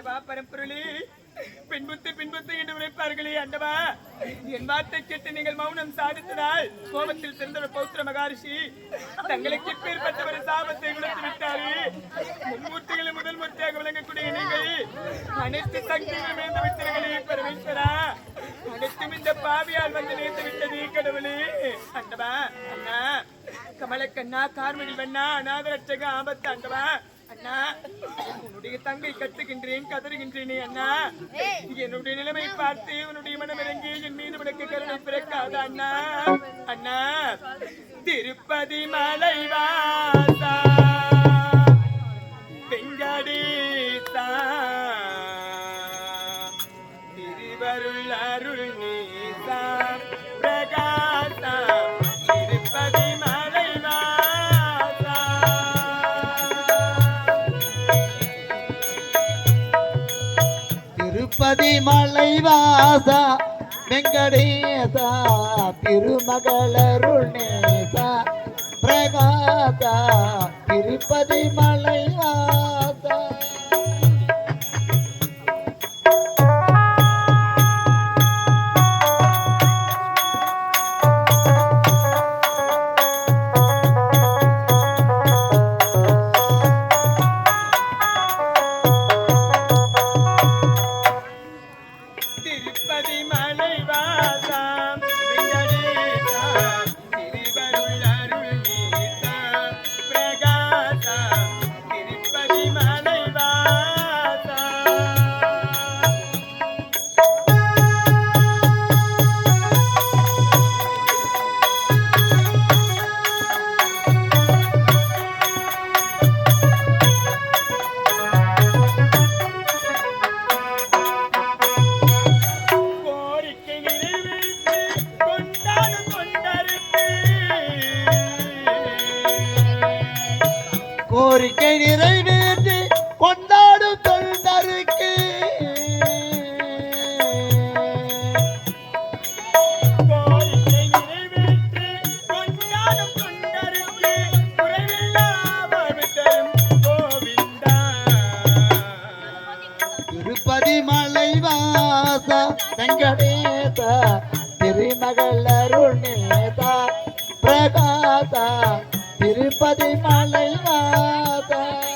அண்டவா பரம்பொருளே? பின்புத்து பின்புத்து என்று உழைப்பார்களே அண்டவா என் வார்த்தை கேட்டு நீங்கள் மௌனம் சாதித்ததால் கோபத்தில் சிறந்த பௌத்திர மகாரிஷி. தங்களுக்கு இப்பேற்பட்ட ஒரு சாபத்தை கொடுத்து விட்டாரே. முன்மூர்த்திகளை முதல் மூர்த்தியாக விளங்கக்கூடிய நீங்கள் அனைத்து சக்திகளும் இழந்து விட்டீர்களே பரமேஸ்வரா. அனைத்தும் இந்த பாவியால் வந்து நேர்ந்து விட்டது கடவுளே. அண்டவா அண்ணா. கமலக்கண்ணா கார்மணி வண்ணா அநாதரட்சக ஆபத்து அண்டவா அண்ணா. தங்கை கத்துகின்றேன் கதறுகின்றேனே அண்ணா. என்னுடைய நிலைமை பார்த்து உன்னுடைய மனம் இறங்கி என் மீது உனக்கு கருணை பிறக்காத அண்ணா. அண்ணா திருப்பதி மலைவாசா திருப்பதி மலைவாசா வெங்கடேசா திருமகளருள் நேசா பிரகாசா திருப்பதி மலைவாசா கோரிக்கை நிறைவேற்றி கொண்டாடும் தொண்டருக்கு திருப்பதி மலைவாசா வெங்கடேசா திருமகளருள் நேசா பிரகாசா திருப்பதி மலைவாசா மலர்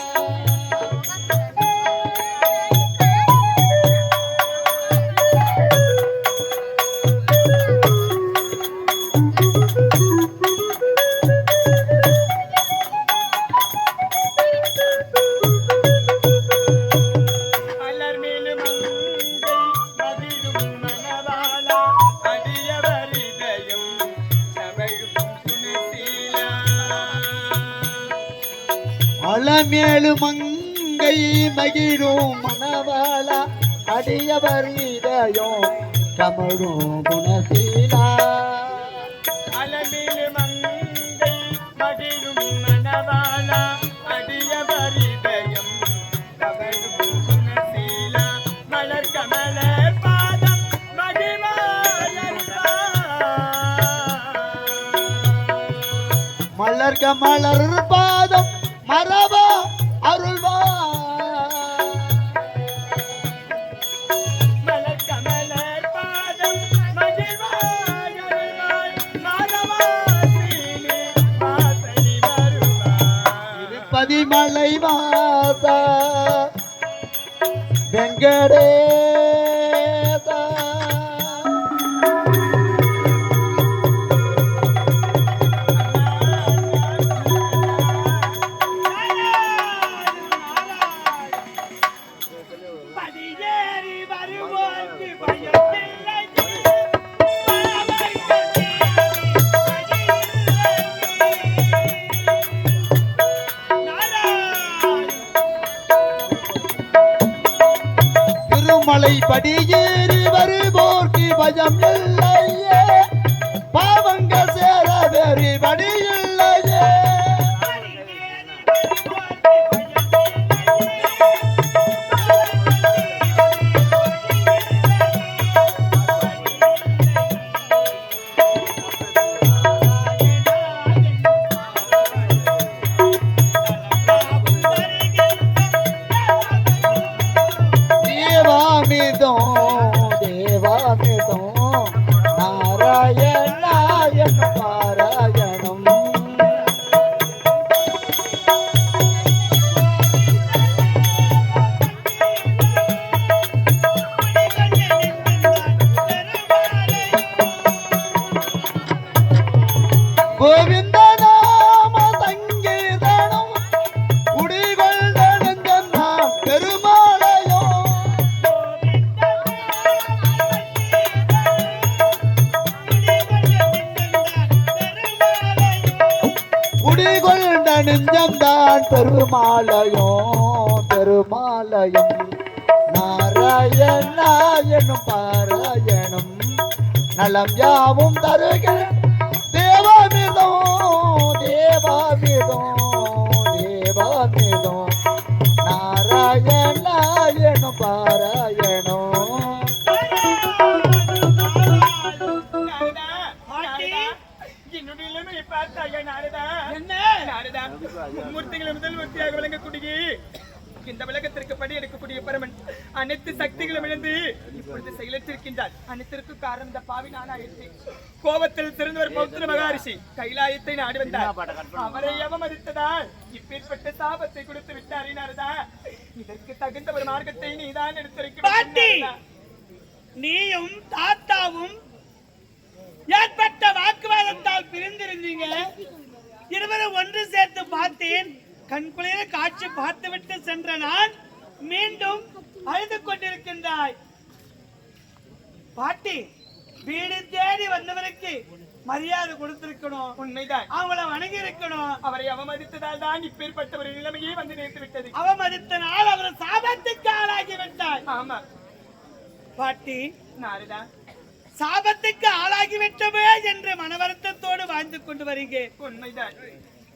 அலமேலு மங்கை மகிழும் மணவாளா அடியவர் இதயம் கமழும் குணசீலா. அலமேலு மங்கை மதிலும் மணவாளா அடியவர் இதயம் தமிழும் துணிசீலா மலர் கமல பாதம் மலர்க மலர் பாதம் மரபா அருள்வா மலர் கமலர் பாதம் ஏறி வருவோர்க்கு பயம் இல்லையே. பாவங்கள் சேர வேறு வழி பெருமாளையும் பெருமாளையும் நாராயணா பாராயணம் நலம் யாவும் தருக. தேவாமிதம் தேவாமிதம் தேவாமிதம் அனைத்திற்கு காரணம் இந்த பாவி நானாயிற்று கோபத்தில் சிறந்தவர் பௌத்திர மகாரிஷி கைலாயத்தை நாடி வந்தார். அவரை அவமதித்ததால் இப்பேற்பட்ட சாபத்தை கொடுத்து விட்டாரே நாரதா. இதற்கு தகுந்த ஒரு மார்க்கத்தை நீதான் எடுத்திருக்க பாட்டி! வேண்டும் நாரதா. நீயும் தாத்தாவும் ஏற்பட்ட வாக்குவாதத்தால் பிரிந்திருந்தீங்க இருவரும் ஒன்று சேர்த்து பார்த்தேன். கண்குளிர காட்சி பார்த்துவிட்டு சென்ற நான் மீண்டும் அழுது கொண்டிருக்கின்றாய். பாட்டி வீடு தேடி வந்தவருக்கு மரியாதை கொடுத்திருக்கணும். உண்மைதான். அவங்கள வணங்கி இருக்கணும் அவரை அவமதித்ததால் தான் இப்பேற்பட்ட ஒரு நிலைமையே வந்து நேர்த்து விட்டது அவமதித்தனால் அவர் சாபத்துக்கு ஆளாகி விட்டார் ஆமா. பாட்டி நாரதா. சாபத்துக்கு ஆளாகி விட்டமே என்று மனவருத்தத்தோடு வாழ்ந்து கொண்டு வருகிறேன் உண்மைதான்.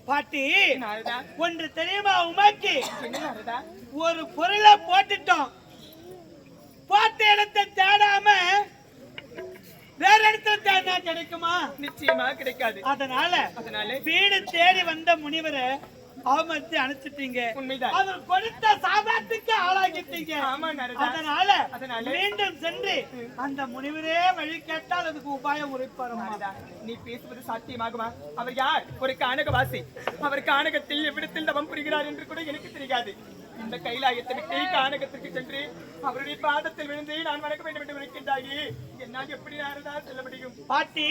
பாட்டி ஒன்று தெரியுமா உமாக்கு? ஒரு பொருளை போட்டுட்டோம். நிச்சயமா கிடைக்காது. அதனால அதனால வீடு தேடி வந்த முனிவரை அவமதித்து அனுப்பிச்சிட்டீங்க உண்மைதான். அவர் கொடுத்த சாபத்துக்கு நாரதா. அதனால அதனால? மீண்டும் சென்று அந்த முனிவரே வழி கேட்டால் அதுக்கு உபாயம் உரைப்பாருமா? நீ பேசுவது சாத்தியமாகுமா? அவர் யார்? ஒரு கானகவாசி. அவர் கானகத்தில் எவ்விடத்தில் தவம் புரிகிறார் என்று கூட எனக்கு தெரியாது. இந்த கைலாயத்தை விட்டு கானகத்திற்கு சென்று அவருடைய பாதத்தில் விழுந்து நான் வணங்க வேண்டும் என்று இருக்கின்றாயே என்னால் எப்படி நாரதா செல்ல முடியும்? பாட்டி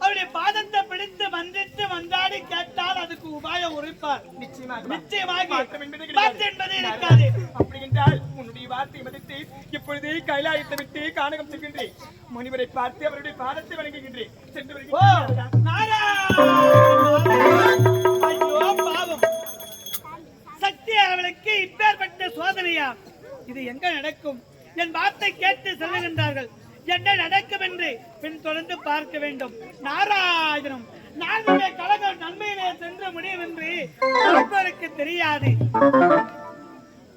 அவருடைய பாதத்தை பிடித்து மன்றிட்டு மன்றாடி கேட்டால் அதுக்கு உபாயம் உரைப்பார். நிச்சயமாக. என்பது. இருக்காது. அப்படி என்றால் உன்னுடைய வார்த்தை மதித்து இப்பொழுது கைலாயத்தை விட்டு கானகம் செல்கின்றேன். முனிவரை பார்த்து அவருடைய பாதத்தை வணங்குகின்றேன். சென்று! ஐயோ, பாவம். சக்தி அவளுக்கு இப்பேற்பட்ட சோதனையா இது எங்க நடக்கும்? என் வார்த்தை கேட்டு என்ன நடக்கும் என்று பின் தொடர்ந்து பார்க்க வேண்டும். நாராயணம் நான்குடைய கலகம் நன்மையிலே சென்று முடியும் என்று ஒருவருக்கு தெரியாது.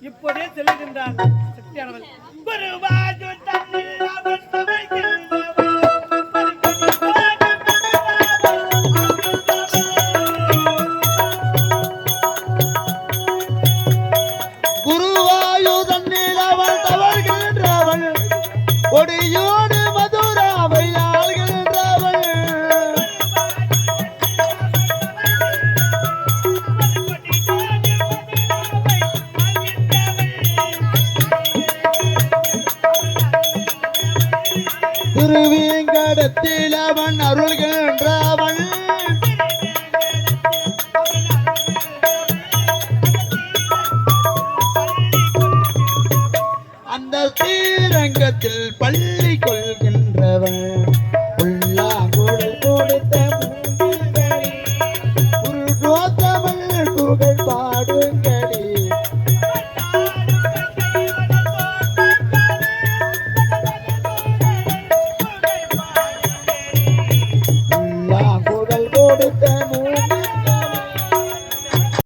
இப்போதே செல்லுகின்றார் சக்தியானவள் குருவாஜு தன்னில் அவன் சமைக்கின்றவள். குருவாயுதன்னில் திருவேங்கடத்தில் அவன் அருள்கின்றவன். அந்த ஸ்ரீரங்கத்தில் பள்ளி